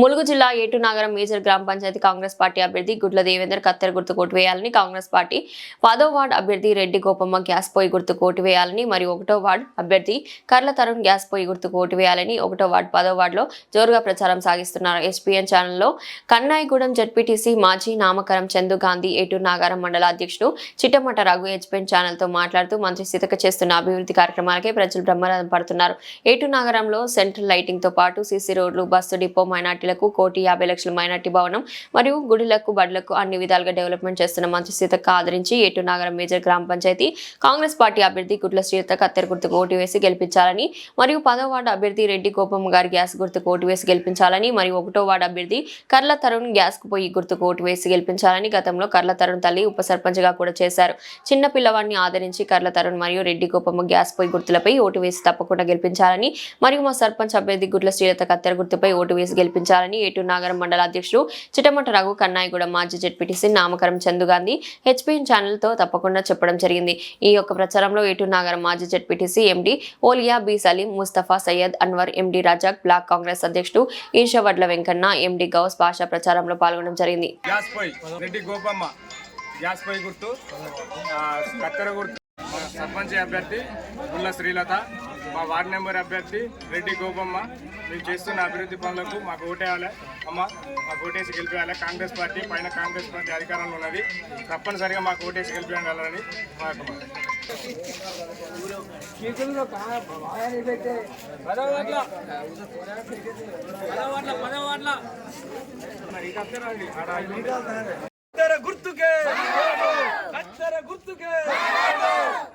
ములుగు జిల్లా ఏటునాగరం మేజర్ గ్రామ పంచాయతీ కాంగ్రెస్ పార్టీ అభ్యర్థి గుడ్ల దేవేందర్ కత్తెర గుర్తు కోటు వేయాలని కాంగ్రెస్ పార్టీ పదో వార్డు అభ్యర్థి రెడ్డి గోపమ్మ గ్యాస్ పొయ్యి గుర్తు కోటు వేయాలని మరియు ఒకటో వార్డు అభ్యర్థి కర్ల తరుణ్ గ్యాస్ పొయ్యి గుర్తు కోటు వేయాలని ఒకటో వార్డు పదో వార్డులో జోరుగా ప్రచారం సాగిస్తున్నారు. ఎస్పీఎన్ ఛానల్లో కన్నాయిగూడెం జడ్పీటీసీ మాజీ నామకరం చందు గాంధీ ఏటునాగారం మండల అధ్యక్షుడు చిట్టమట రఘు హెచ్పెన్ ఛానల్తో మాట్లాడుతూ మంత్రి సీతక చేస్తున్న అభివృద్ధి కార్యక్రమాలకే ప్రజలు బ్రహ్మరథం పడుతున్నారు. ఏటు నగరంలో సెంట్రల్ లైటింగ్తో పాటు సీసీ రోడ్లు బస్సు డిపో మైనార్టీలకు కోటి యాభై లక్షల మైనార్టీ భవనం మరియు గుడిలకు బడులకు అన్ని విధాలుగా డెవలప్మెంట్ చేస్తున్న మంత్రి సీతక్క ఆదరించి ఎటు నగరం మేజర్ గ్రామ పంచాయతీ కాంగ్రెస్ పార్టీ అభ్యర్థి గుడ్ల సీతక్క అత్తెర గుర్తుకు ఓటు వేసి గెలిపించాలని మరియు పదో వార్డు అభ్యర్థి రెడ్డి గోపమ్మ గారి గ్యాస్ గుర్తుకు ఓటు వేసి గెలిపించాలని మరియు ఒకటో వార్డు అభ్యర్థి కర్ల తరుణ్ గ్యాస్కు పోయి గుర్తుకు ఓటు వేసి గెలిపించాలని గతంలో కర్ల తరుణ్ తల్లి ఉప సర్పంచ్గా కూడా చేశారు. చిన్న పిల్లవాడిని ఆదరించి కర్ల తరుణ్ మరియు రెడ్డి గోపమ్మ గ్యాస్ పొయ్యి గుర్తులపై ఓటు వేసి తప్పకుండా గెలిపించాలని మరియు మా సర్పంచ్ అభ్యర్థి గుడ్ల శ్రీలత కత్తెర గుర్తుపై ఓటు వేసి గెలిపించాలని ఏటూరు నాగరం మండల అధ్యక్షుడు చిటమట రఘు కన్నాయిగూడ మాజీ జెడ్పీటీసీ నామకరం చందు గాంధీ హెచ్పిఎన్ ఛానల్తో తప్పకుండా చెప్పడం జరిగింది. ఈ యొక్క ప్రచారంలో ఏటు నాగరం మాజీ ZPTC MD Olia B Saleem Mustafa Syed Anwar MD Razak block Congress అధ్యక్షుడు ఈర్షవడ్ల వెంకన్న ఎండి గౌస్ భాష ప్రచారంలో పాల్గొనడం జరిగింది. గుర్తు కత్తెర గుర్తు సర్పంచ్ అభ్యర్థి గుళ్ళ శ్రీలత. మా వార్డు నెంబర్ అభ్యర్థి రెడ్డి గోపమ్మ. మేము చేస్తున్న అభివృద్ధి పనులకు మాకు ఓటేయాలి. అమ్మ మాకు ఓటేసి గెలిపేయాలి. కాంగ్రెస్ పార్టీ పైన కాంగ్రెస్ పార్టీ అధికారంలో ఉన్నది. తప్పనిసరిగా మాకు ఓటేసి గెలిపేయాలని మా యొక్క గుర్తుకే. గుర్తుకే.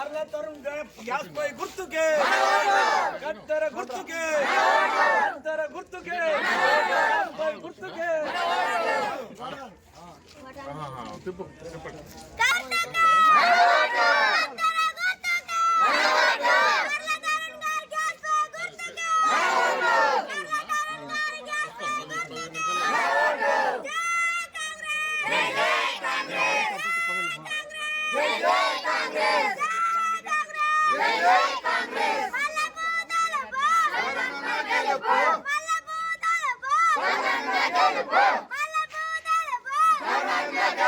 కర్ల తరుణ్ గ్యాస్ పై గుర్తుకే కత్తెర గుర్తుకే కత్తెర గుర్తుకే గ్యాస్ పై గుర్తుకే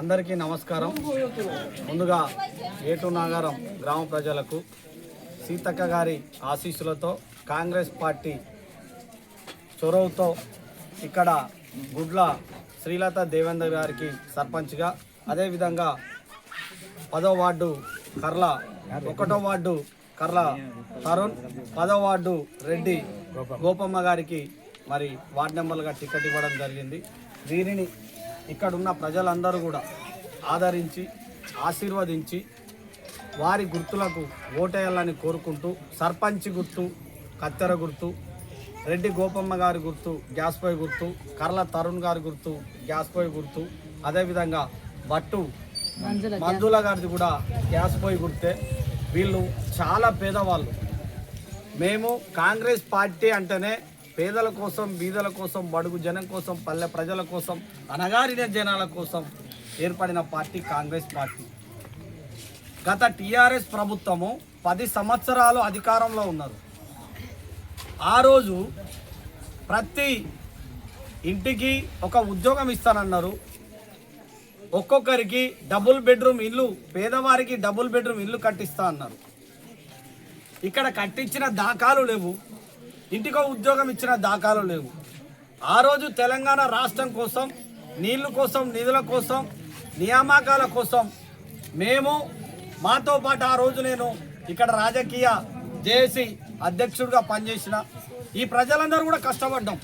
అందరికీ నమస్కారం. ముందుగా ఏటు నాగారం గ్రామ ప్రజలకు సీతక్క గారి ఆశీస్సులతో కాంగ్రెస్ పార్టీ చొరవతో ఇక్కడ గుడ్ల శ్రీలత దేవేందర్ గారికి సర్పంచ్గా అదేవిధంగా పదో వార్డు కర్ల ఒకటో వార్డు కర్ల తరుణ్ పదో వార్డు రెడ్డి గోపమ్మ గారికి మరి వార్డు నెంబర్గా టికెట్ ఇవ్వడం జరిగింది. దీనిని ఇక్కడున్న ప్రజలందరూ కూడా ఆదరించి ఆశీర్వదించి వారి గుర్తులకు ఓటేయాలని కోరుకుంటూ సర్పంచ్ గుర్తు కత్తెర గుర్తు రెడ్డి గోపమ్మ గారి గుర్తు గ్యాస్ పొయ్యి గుర్తు కర్ల తరుణ్ గారి గుర్తు గ్యాస్ పొయ్యి గుర్తు అదేవిధంగా బట్టు మంజుల గారిది కూడా గ్యాస్ పొయ్యి గుర్తే. వీళ్ళు చాలా పేదవాళ్ళు. మేము కాంగ్రెస్ పార్టీ అంటేనే పేదల కోసం బీదల కోసం బడుగు జనం కోసం పల్లె ప్రజల కోసం అనగారిన జనాల కోసం ఏర్పడిన పార్టీ కాంగ్రెస్ పార్టీ. గత టీఆర్ఎస్ ప్రభుత్వము పది సంవత్సరాలు అధికారంలో ఉన్నారు ఆ రోజు ప్రతి ఇంటికి ఒక ఉద్యోగం ఇస్తానన్నారు. ఒక్కొక్కరికి డబుల్ బెడ్రూమ్ ఇల్లు పేదవారికి డబుల్ బెడ్రూమ్ ఇల్లు కట్టిస్తా అన్నారు. ఇక్కడ కట్టించిన దాఖాలు లేవు. ఇంటికో ఉద్యోగం ఇచ్చిన దాఖలు లేవు. ఆ రోజు తెలంగాణ రాష్ట్రం కోసం నీళ్ళు కోసం నిధుల కోసం నియామకాల కోసం మేము మాతో పాటు ఆ రోజు నేను ఇక్కడ రాజకీయ జేఏసీ అధ్యక్షుడిగా పనిచేసిన ఈ ప్రజలందరూ కూడా కష్టపడ్డాం.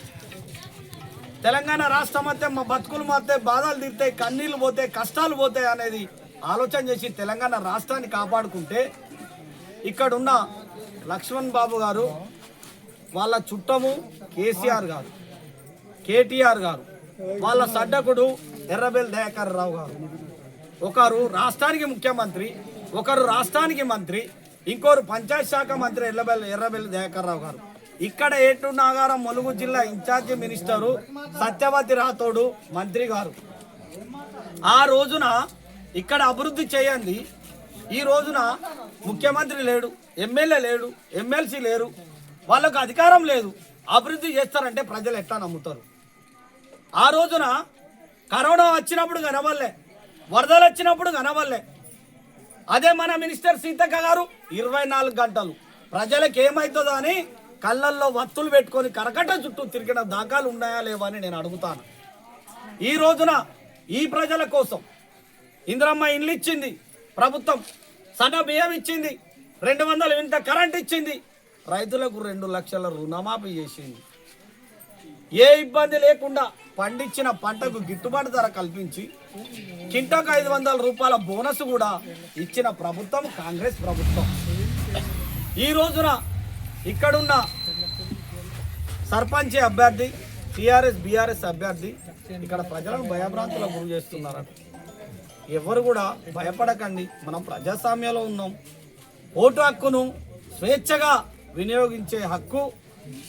తెలంగాణ రాష్ట్రం అయితే మా బతుకులు మాతే బాధలు తీరుతాయి కన్నీళ్ళు పోతాయి కష్టాలు పోతాయి అనేది ఆలోచన చేసి తెలంగాణ రాష్ట్రాన్ని కాపాడుకుంటే ఇక్కడున్న లక్ష్మణ్ బాబు గారు వాళ్ళ చుట్టము కేసీఆర్ గారు కేటీఆర్ గారు వాళ్ళ సడ్డకుడు ఎర్రబెల్ దయాకర్ రావు గారు. ఒకరు రాష్ట్రానికి ముఖ్యమంత్రి ఒకరు రాష్ట్రానికి మంత్రి ఇంకోరు పంచాయత్ శాఖ మంత్రి ఎర్రబెల్ ఎర్రబెల్లి దయాకర్ రావు గారు. ఇక్కడ ఏటు నాగారం ములుగు జిల్లా ఇన్ఛార్జి మినిస్టరు సత్యవతి రాథోడు మంత్రి గారు. ఆ రోజున ఇక్కడ అభివృద్ధి చేయండి. ఈ రోజున ముఖ్యమంత్రి లేడు ఎమ్మెల్యే లేడు ఎమ్మెల్సీ లేరు. వాళ్ళకు అధికారం లేదు. అభివృద్ధి చేస్తారంటే ప్రజలు ఎట్లా నమ్ముతారు? ఆ రోజున కరోనా వచ్చినప్పుడు కనవల్లే వరదలు వచ్చినప్పుడు కనవల్లే అదే మన మినిస్టర్ సీతక్క గారు ఇరవై నాలుగు గంటలు. ప్రజలకు ఏమవుతుందో అని కళ్ళల్లో వత్తులు పెట్టుకొని కరకట చుట్టూ తిరిగిన దాఖలు ఉన్నాయా లేవా అని నేను అడుగుతాను. ఈ రోజున ఈ ప్రజల కోసం ఇందిరమ్మ ఇల్లు ఇచ్చింది ప్రభుత్వం. సన్న బియ్యం ఇచ్చింది. రెండు వందల ఇంత కరెంట్ ఇచ్చింది. రైతులకు రెండు లక్షల రుణమాఫీ చేసింది. ఏ ఇబ్బంది లేకుండా పండించిన పంటకు గిట్టుబాటు ధర కల్పించి కింటకు ఐదు వందల రూపాయల బోనస్ కూడా ఇచ్చిన ప్రభుత్వం కాంగ్రెస్ ప్రభుత్వం. ఈ రోజున ఇక్కడున్న సర్పంచ్ అభ్యర్థి టిఆర్ఎస్ బీఆర్ఎస్ అభ్యర్థి ఇక్కడ ప్రజలను భయభ్రాంతులకు గురి చేస్తున్నారట. ఎవరు కూడా భయపడకండి. మనం ప్రజాస్వామ్యంలో ఉన్నాం. ఓటు హక్కును స్వేచ్ఛగా వినియోగించే హక్కు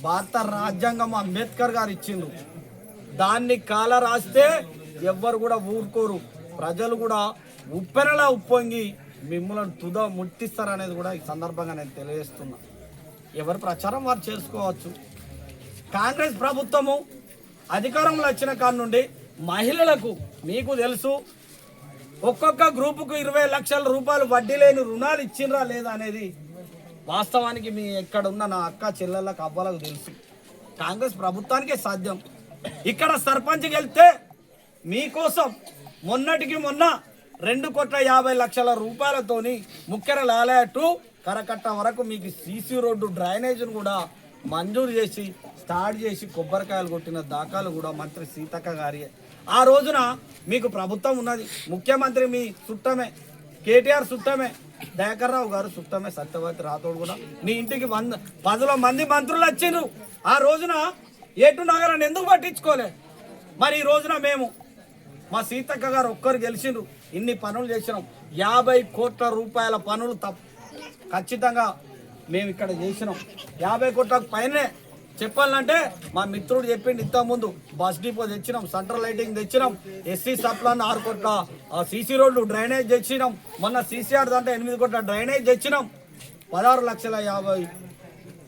భారత రాజ్యాంగం అంబేద్కర్ గారు ఇచ్చిండు. దాన్ని కాల రాస్తే ఎవ్వరు కూడా ఊరుకోరు. ప్రజలు కూడా ఉప్పెనలా ఉప్పొంగి మిమ్మల్ని తుద ముట్టిస్తారనేది కూడా ఈ సందర్భంగా నేను తెలియజేస్తున్నా. ఎవరి ప్రచారం వారు చేసుకోవచ్చు. కాంగ్రెస్ ప్రభుత్వము అధికారంలో వచ్చిన కాడ నుండి మహిళలకు మీకు తెలుసు ఒక్కొక్క గ్రూపుకు ఇరవై లక్షల రూపాయలు వడ్డీ లేని రుణాలు ఇచ్చిండ్రా లేదా అనేది వాస్తవానికి మీ ఇక్కడ ఉన్న నా అక్క చెల్లెళ్ళకు అవ్వాలకు తెలుసు. కాంగ్రెస్ ప్రభుత్వానికే సాధ్యం. ఇక్కడ సర్పంచ్కి వెళ్తే మీకోసం మొన్నటికి మొన్న రెండు కోట్ల యాభై లక్షల రూపాయలతోని ముక్కెర లాలయ టు కరకట్ట వరకు మీకు సీసీ రోడ్డు డ్రైనేజీని కూడా మంజూరు చేసి స్టార్ట్ చేసి కొబ్బరికాయలు కొట్టిన దాఖలు కూడా మంత్రి సీతక్క గారి. ఆ రోజున మీకు ప్రభుత్వం ఉన్నది. ముఖ్యమంత్రి మీ చుట్టమే కేటీఆర్ చుట్టమే దయాకర్రావు గారు సుత్తమే సత్యవతి రాథోడ్ కూడా. మీ ఇంటికి వంద పదిలో మంది మంత్రులు వచ్చిండ్రు ఆ రోజున ఏటు నగరాన్ని ఎందుకు పట్టించుకోలే? మరి ఈ రోజున మేము మా సీతక్క గారు ఒక్కరు గెలిచిండ్రు. ఇన్ని పనులు చేసినాం. యాభై కోట్ల రూపాయల పనులు తప్ప ఖచ్చితంగా మేము ఇక్కడ చేసినాం. యాభై కోట్లకు పైనే చెప్పాలంటే మా మిత్రుడు చెప్పిండు ఇంత ముందు బస్ డిపో తెచ్చినాం సెంట్రల్ లైటింగ్ తెచ్చినాం ఎస్సీ సప్లాన్ ఆరు కోట్ల సీసీ రోడ్లు డ్రైనేజ్ తెచ్చినాం మొన్న సీసీఆర్ దాంట్లో ఎనిమిది కోట్ల డ్రైనేజ్ తెచ్చినాం పదహారు లక్షల యాభై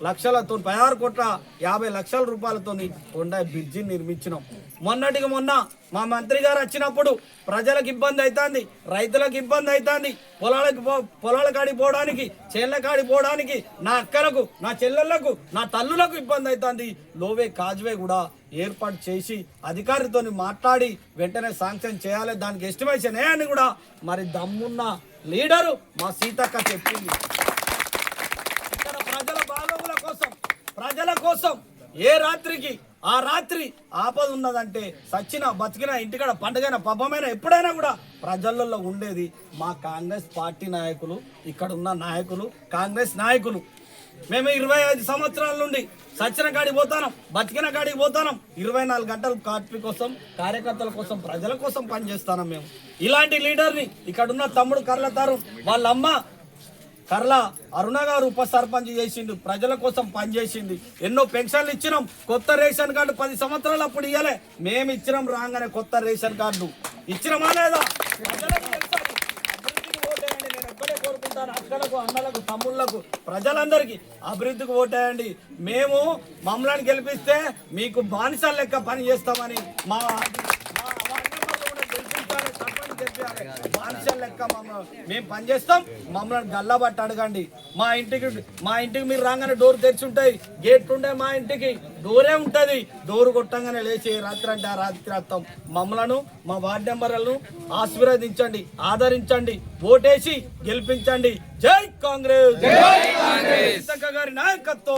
లక్షలతో పదహారు కోట్ల యాభై లక్షల రూపాయలతో కొండ బ్రిడ్జి నిర్మించినాం. మొన్నటికి మొన్న మా మంత్రి గారు వచ్చినప్పుడు ప్రజలకు ఇబ్బంది అవుతుంది రైతులకు ఇబ్బంది అవుతుంది పొలాలకు పో పొలాల కాడికి పోవడానికి చేళ్ళ కాడికి పోవడానికి నా అక్కలకు నా చెల్లెళ్ళకు నా తల్లులకు ఇబ్బంది అవుతుంది లోవే కాజ్వే కూడా ఏర్పాటు చేసి అధికారితో మాట్లాడి వెంటనే శాంక్షన్ చేయాలి. దానికి ఎస్టిమేషన్ ఏ అని కూడా మరి దమ్మున్న లీడరు మా సీతక్క చెప్పింది. ఇక్కడ ప్రజల బాగోగుల కోసం ప్రజల కోసం ఏ రాత్రికి ఆ రాత్రి ఆపద ఉన్నదంటే సచ్చిన బతికిన ఇంటికాడ పండుగైన పబ్బమైనా ఎప్పుడైనా కూడా ప్రజలలో ఉండేది మా కాంగ్రెస్ పార్టీ నాయకులు ఇక్కడ ఉన్న నాయకులు కాంగ్రెస్ నాయకులు. మేము ఇరవై ఐదు సంవత్సరాల నుండి సచ్చిన కాడికి పోతానం బతికిన కాడికి పోతాం ఇరవై నాలుగు గంటలు పార్టీ కోసం కార్యకర్తల కోసం ప్రజల కోసం పనిచేస్తాం మేము. ఇలాంటి లీడర్ని ఇక్కడ ఉన్న తమ్ముడు కర్లతారు వాళ్ళ అమ్మ కర్ల అరుణ గారు ఉప సర్పంచ్ చేసిండు. ప్రజల కోసం పనిచేసింది. ఎన్నో పెన్షన్లు ఇచ్చినాం. కొత్త రేషన్ కార్డు పది సంవత్సరాలు అప్పుడు ఇవ్వలే మేము ఇచ్చినాం రాగానే కొత్త రేషన్ కార్డు. ఇచ్చినమా లేదా? కోరుకుంటాను. అక్కలకు అన్నలకు తమ్ముళ్ళకు ప్రజలందరికీ అభివృద్ధికి ఓటేయండి. మేము మమ్మల్ని గెలిపిస్తే మీకు బానిసల లెక్క పని చేస్తామని మా మా వార్డు మెంబర్లు కూడా గెలిపించాలి, బానిసల లెక్క మమ్మల్ని మేము పనిచేస్తాం మమ్మల్ని గల్లబట్టి అడగండి. మా ఇంటికి మా ఇంటికి మీరు రాగానే డోర్ తెరిచి ఉంటాయి. గేట్ ఉండే మా ఇంటికి డోరే ఉంటది. డోర్ కొట్టంగానే లేచి రాత్రి అంటే ఆ రాత్రి వస్తాం మమ్మలను మా వార్డు మెంబర్లను ఆశీర్వదించండి ఆదరించండి ఓటేసి గెలిపించండి. జై కాంగ్రెస్! జై కాంగ్రెస్! గారి నాయకత్వం!